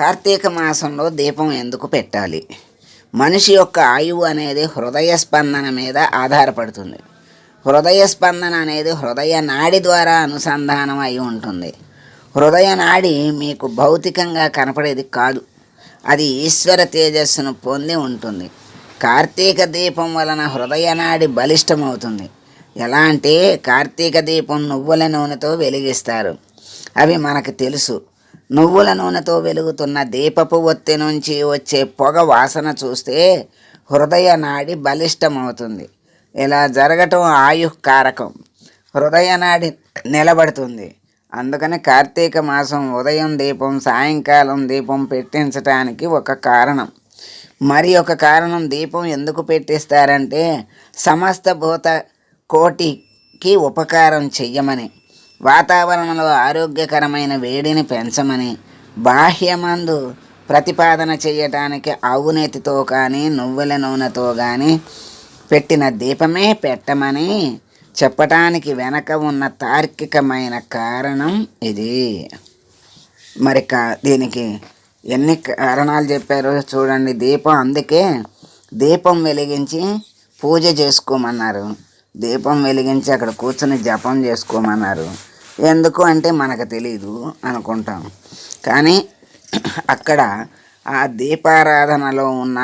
కార్తీక మాసంలో దీపం ఎందుకు పెట్టాలి? మనిషి యొక్క ఆయువు అనేది హృదయ స్పందన మీద ఆధారపడుతుంది. హృదయ స్పందన అనేది హృదయ నాడి ద్వారా అనుసంధానం అయి ఉంటుంది. హృదయ నాడి మీకు భౌతికంగా కనపడేది కాదు. అది ఈశ్వర తేజస్సును పొంది ఉంటుంది. కార్తీక దీపం వలన హృదయ నాడి బలిష్టమవుతుంది. ఎలా అంటే కార్తీక దీపం నువ్వుల నూనెతో వెలిగిస్తారు. అవి మనకు తెలుసు. నువ్వుల నూనెతో వెలుగుతున్న దీపపు ఒత్తి నుంచి వచ్చే పొగ వాసన చూస్తే హృదయ నాడి బలిష్టమవుతుంది. ఇలా జరగటం ఆయుకారకం. హృదయ నాడి నిలబడుతుంది. అందుకని కార్తీక మాసం ఉదయం దీపం సాయంకాలం దీపం పెట్టించటానికి ఒక కారణం. మరి ఒక కారణం దీపం ఎందుకు పెట్టిస్తారంటే సమస్త భూత కోటికి ఉపకారం చెయ్యమని. వాతావరణంలో ఆరోగ్యకరమైన వేడిని పెంచమని బాహ్యమందు ప్రతిపాదన చేయటానికి ఆవు కానీ నువ్వుల నూనెతో కానీ పెట్టిన దీపమే పెట్టమని చెప్పటానికి వెనక ఉన్న తార్కికమైన కారణం ఇది. మరి కా దీనికి ఎన్ని కారణాలు చెప్పారో చూడండి. దీపం అందుకే దీపం వెలిగించి పూజ చేసుకోమన్నారు. దీపం వెలిగించి అక్కడ కూర్చొని జపం చేసుకోమన్నారు. ఎందుకు అంటే మనకు తెలియదు అనుకుంటాం. కానీ అక్కడ ఆ దీపారాధనలో ఉన్న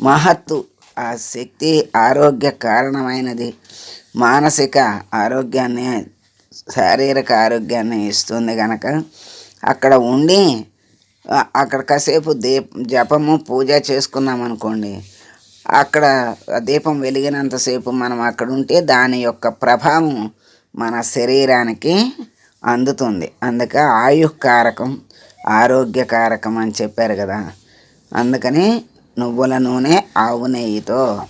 మహత్తు ఆ శక్తి ఆరోగ్య కారణమైనది. మానసిక ఆరోగ్యాన్ని శారీరక ఆరోగ్యాన్ని ఇస్తుంది కనుక అక్కడ ఉండి అక్కడ కాసేపు దీప జపము పూజ చేసుకున్నాం అనుకోండి అక్కడ దీపం వెలిగినంతసేపు మనం అక్కడ ఉంటే దాని యొక్క ప్రభావం మన శరీరానికి అందుతుంది. అందుకే ఆయుకారకం ఆరోగ్యకారకం అని చెప్పారు కదా. అందుకని నువ్వుల నూనె ఆవు నెయ్యితో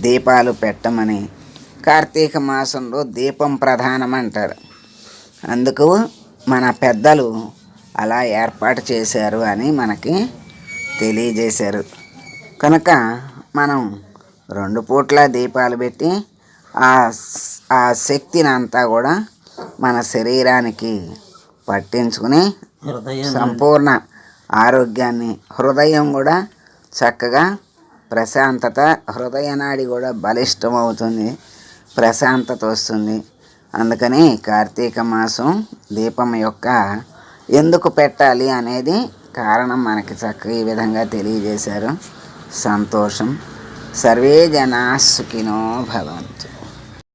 దీపాలు పెట్టమని కార్తీక మాసంలో దీపం ప్రధానం అంటారు. అందుకు మన పెద్దలు అలా ఏర్పాటు చేశారు అని మనకి తెలియజేశారు. కనుక మనం రెండు పూట్ల దీపాలు పెట్టి ఆ శక్తిని అంతా కూడా మన శరీరానికి పట్టించుకుని సంపూర్ణ ఆరోగ్యాన్ని హృదయం కూడా చక్కగా ప్రశాంతత హృదయ నాడి కూడా బలిష్టం అవుతుంది ప్రశాంతత వస్తుంది. అందుకని కార్తీక మాసం దీపం యొక్క ఎందుకు పెట్టాలి అనేది కారణం మనకి చక్కగా ఈ విధంగా తెలియజేశారు. సంతోషం. సర్వే జనా సుఖినో భవంతు.